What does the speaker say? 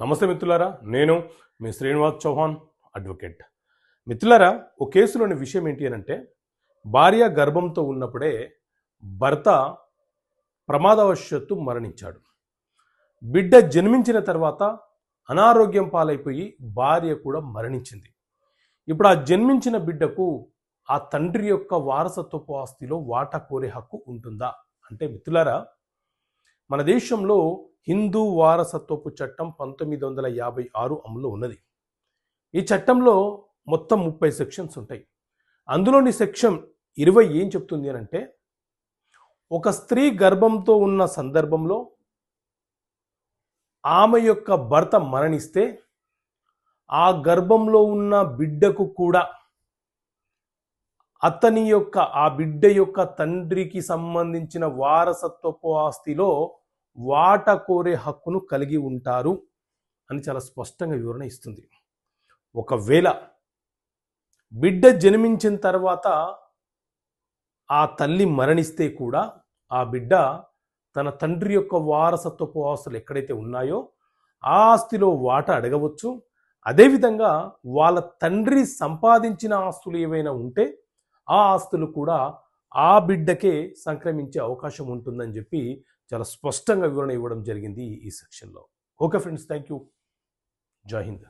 నమస్తే మిత్రులారా నేను మీ శ్రీనివాస్ చౌహాన్ అడ్వకేట్. మిత్రులారా ఓ కేసులోని విషయం ఏంటి అని అంటే భార్య గర్భంతో ఉన్నప్పుడే భర్త ప్రమాదవశత్తు మరణించాడు. బిడ్డ జన్మించిన తర్వాత అనారోగ్యం పాలైపోయి భార్య కూడా మరణించింది. ఇప్పుడు ఆ జన్మించిన బిడ్డకు ఆ తండ్రి యొక్క వారసత్వపు ఆస్తిలో వాటా కోరే హక్కు ఉంటుందా? అంటే మిత్రులారా మన దేశంలో హిందూ వారసత్వపు చట్టం పంతొమ్మిది వందల యాభై ఆరు అమలు ఉన్నది. ఈ చట్టంలో మొత్తం ముప్పై సెక్షన్స్ ఉంటాయి. అందులోని సెక్షన్ ఇరవై ఏం చెప్తుంది అని అంటే ఒక స్త్రీ గర్భంతో ఉన్న సందర్భంలో ఆమె యొక్క భర్త మరణిస్తే ఆ గర్భంలో ఉన్న బిడ్డకు కూడా అతని యొక్క ఆ బిడ్డ యొక్క తండ్రికి సంబంధించిన వారసత్వపు ఆస్తిలో వాట కోరే హక్కును కలిగి ఉంటారు అని చాలా స్పష్టంగా వివరణ ఇస్తుంది. ఒకవేళ బిడ్డ జన్మించిన తర్వాత ఆ తల్లి మరణిస్తే కూడా ఆ బిడ్డ తన తండ్రి యొక్క వారసత్వపు ఆస్తులు ఎక్కడైతే ఉన్నాయో ఆ ఆస్తిలో వాట అడగవచ్చు. అదేవిధంగా వాళ్ళ తండ్రి సంపాదించిన ఆస్తులు ఏవైనా ఉంటే ఆ ఆస్తులు కూడా ఆ బిడ్డకే సంక్రమించే అవకాశం ఉంటుందని చెప్పి చాలా స్పష్టంగా వివరణ ఇవ్వడం జరిగింది ఈ సెక్షన్లో. ఓకే ఫ్రెండ్స్ థ్యాంక్ యూ జై హింద్.